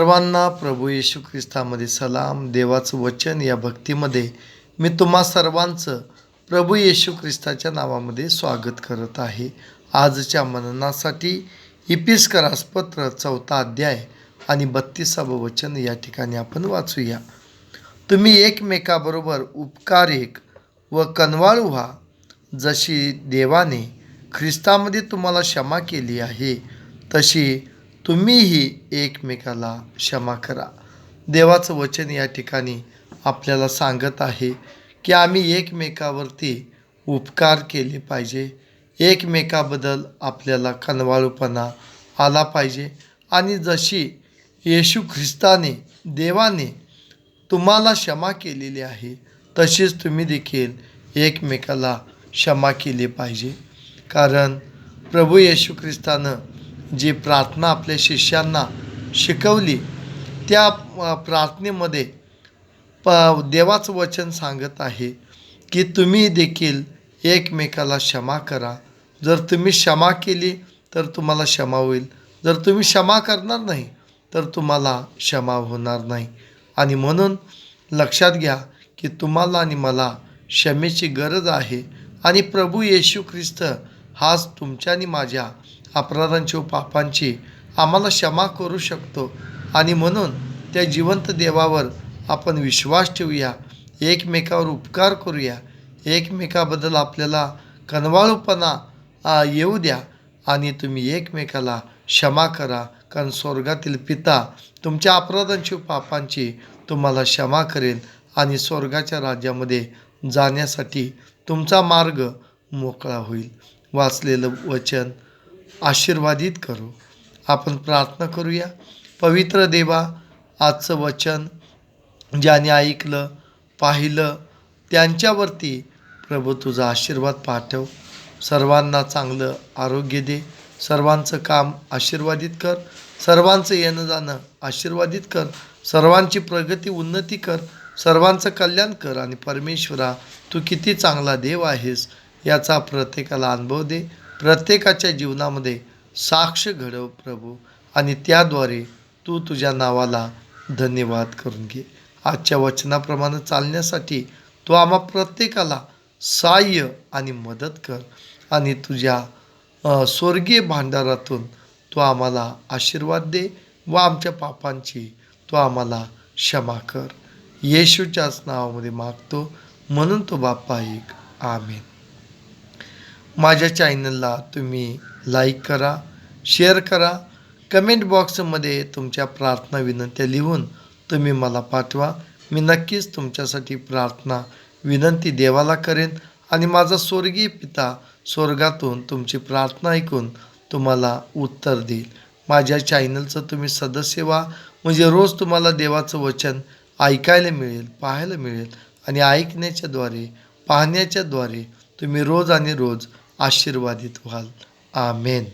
सर्वांना प्रभू येशू ख्रिस्तामध्ये सलाम. देवाचं वचन या भक्तीमध्ये मी तुम्हा सर्वांचं प्रभू येशू ख्रिस्ताच्या नावामध्ये स्वागत करत आहे. आजच्या मननासाठी इपिस्करासपत्र चौथा अध्याय आणि बत्तीसावं वचन या ठिकाणी आपण वाचूया. तुम्ही एकमेकाबरोबर उपकार एक व कनवाळू व्हा. जशी देवाने ख्रिस्तामध्ये तुम्हाला क्षमा केली आहे तशी तुम्हीही एकमेकाला क्षमा करा. देवाचं वचन या ठिकाणी आपल्याला सांगत आहे की आम्ही एकमेकावरती उपकार केले पाहिजे. एकमेकाबद्दल आपल्याला कनवाळूपणा आला पाहिजे. आणि जशी येशू ख्रिस्ताने देवाने तुम्हाला क्षमा केलेली आहे तशीच तुम्ही देखील एकमेकाला क्षमा केली पाहिजे. कारण प्रभू येशू ख्रिस्तानं जी प्रार्थना आपल्या शिष्यांना शिकवली त्या प्रार्थनेमध्ये प देवाचं वचन सांगत आहे की तुम्ही देखील एकमेकाला क्षमा करा. जर तुम्ही क्षमा केली तर तुम्हाला क्षमा होईल. जर तुम्ही क्षमा करणार नाही तर तुम्हाला क्षमा होणार नाही. आणि म्हणून लक्षात घ्या की तुम्हाला आणि मला क्षमेची गरज आहे. आणि प्रभू येशू ख्रिस्त हाच तुमच्या आणि माझ्या अपराधांची व पापांची आम्हाला क्षमा करू शकतो. आणि म्हणून त्या जिवंत देवावर आपण विश्वास ठेवूया. एकमेकावर उपकार करूया. एकमेकाबद्दल आपल्याला कनवाळूपणा येऊ द्या. आणि तुम्ही एकमेकाला क्षमा करा. कारण स्वर्गातील पिता तुमच्या अपराधांची पापांची तुम्हाला क्षमा करेल. आणि स्वर्गाच्या राज्यामध्ये जाण्यासाठी तुमचा मार्ग मोकळा होईल. वाचलेलं वचन आशीर्वादित करू. आपण प्रार्थना करूया. पवित्र देवा आजचं वचन ज्याने ऐकलं पाहिलं त्यांच्यावरती प्रभू तुझा आशीर्वाद पाठव. सर्वांना चांगलं आरोग्य दे. सर्वांचं काम आशीर्वादित कर. सर्वांचं येणं जाणं आशीर्वादित कर. सर्वांची प्रगती उन्नती कर. सर्वांचं कल्याण कर आणि परमेश्वरा तू किती चांगला देव आहेस. याचा प्रत्येकाला अनुभव दे. प्रत्येकाच्या जीवनामध्ये साक्ष घडव प्रभू. आणि त्याद्वारे तू तुझ्या नावाला धन्यवाद करून घे. आजच्या वचनाप्रमाणे चालण्यासाठी तू आम्हा प्रत्येकाला सहाय्य आणि मदत कर. आणि तुझ्या स्वर्गीय भांडारातून तू आम्हाला आशीर्वाद दे व आमच्या पापांची तू आम्हाला क्षमा कर. येशूच्याच नावामध्ये मागतो. म्हणून तो बाप्पा एक. आमेन. माझ्या चॅनलला तुम्ही लाईक करा शेअर करा. कमेंट बॉक्समध्ये तुमच्या प्रार्थना विनंत्या लिहून तुम्ही मला पाठवा. मी नक्कीच तुमच्यासाठी प्रार्थना विनंती देवाला करेन आणि माझा स्वर्गीय पिता स्वर्गातून तुमची प्रार्थना ऐकून तुम्हाला उत्तर देईल. माझ्या चॅनलचं तुम्ही सदस्य व्हा. म्हणजे रोज तुम्हाला देवाचं वचन ऐकायला मिळेल पाहायला मिळेल आणि ऐकण्याच्याद्वारे पाहण्याच्याद्वारे तुम्ही रोज आणि रोज आशीर्वादित व्हाल. आमेन.